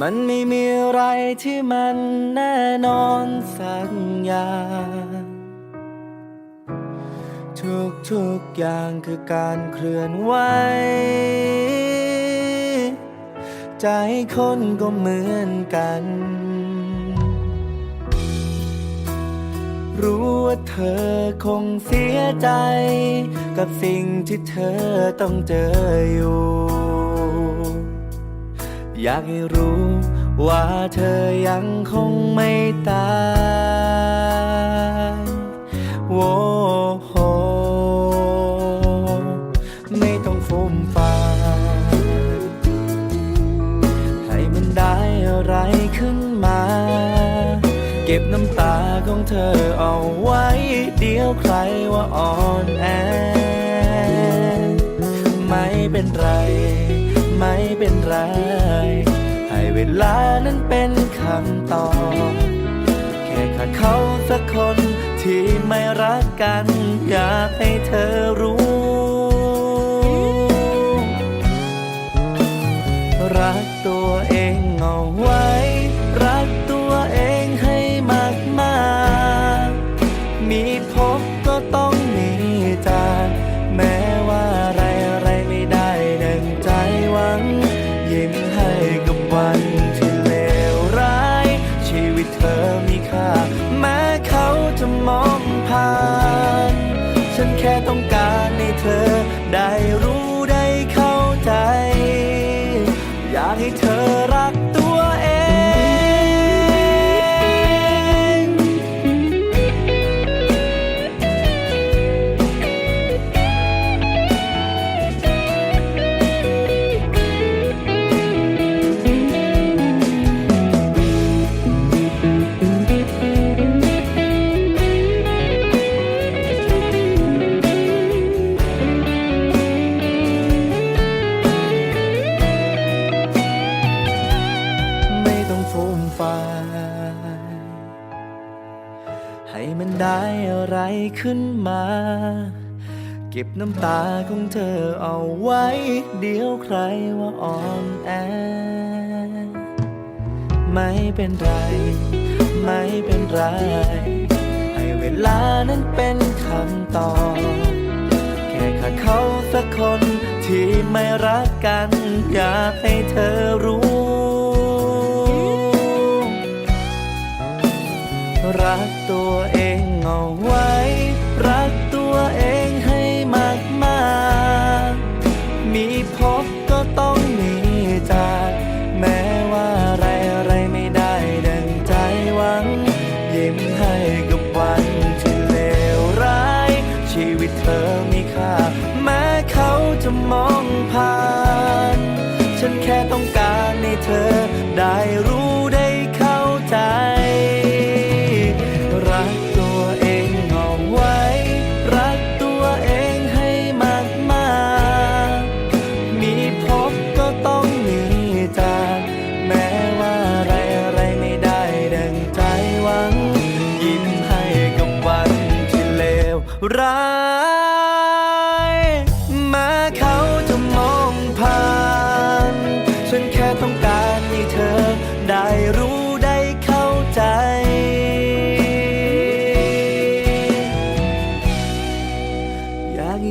มันไม่มีอะไรที่มันแน่นอนสักอย่างทุกทุกๆอย่างคือการเคลื่อนไหวใจคนก็เหมือนกัน รู้ว่าเธอคงเสียใจ กับสิ่งที่เธอต้องเจออยู่ อยากให้รู้ว่าเธอยังคงไม่ตายโว้โหไม่ต้องฟุ่มฟายให้มันได้อะไรขึ้นมา เก็บน้ำตาของเธอเอาไว้ เดี๋ยวใครว่าอ่อนแอ ไม่เป็นไร เป็นไร ให้เวลานั้นเป็นคำตอบ แค่ขาดเขาสักคนที่ไม่รักกัน อยากให้เธอรู้ วันที่เลวร้าย ชีวิตเธอมีค่า แม้เขาจะมองผ่าน ฉันแค่ต้องการให้เธอได้รู้ อะไรขึ้นมา เก็บน้ำตาของเธอเอาไว้ เดี๋ยวใครว่าอ่อนแอ ไม่เป็นไร ไม่เป็นไร ให้เวลานั้นเป็นคำตอบแค่ขาดเขาสักคนที่ไม่รักกัน อยากให้เธอรู้ รักตัวเองเอาไว้ รักตัวเองให้มากมากมีพบก็ต้องมีจากแม้ว่าอะไรอะไรไม่ได้ดังใจหวัง ยิ้มให้กับวันที่เลวร้าย ชีวิตเธอมีค่า แม้เขาจะมองผ่าน ฉันแค่ต้องการให้เธอ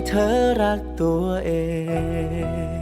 เธอรักตัวเอง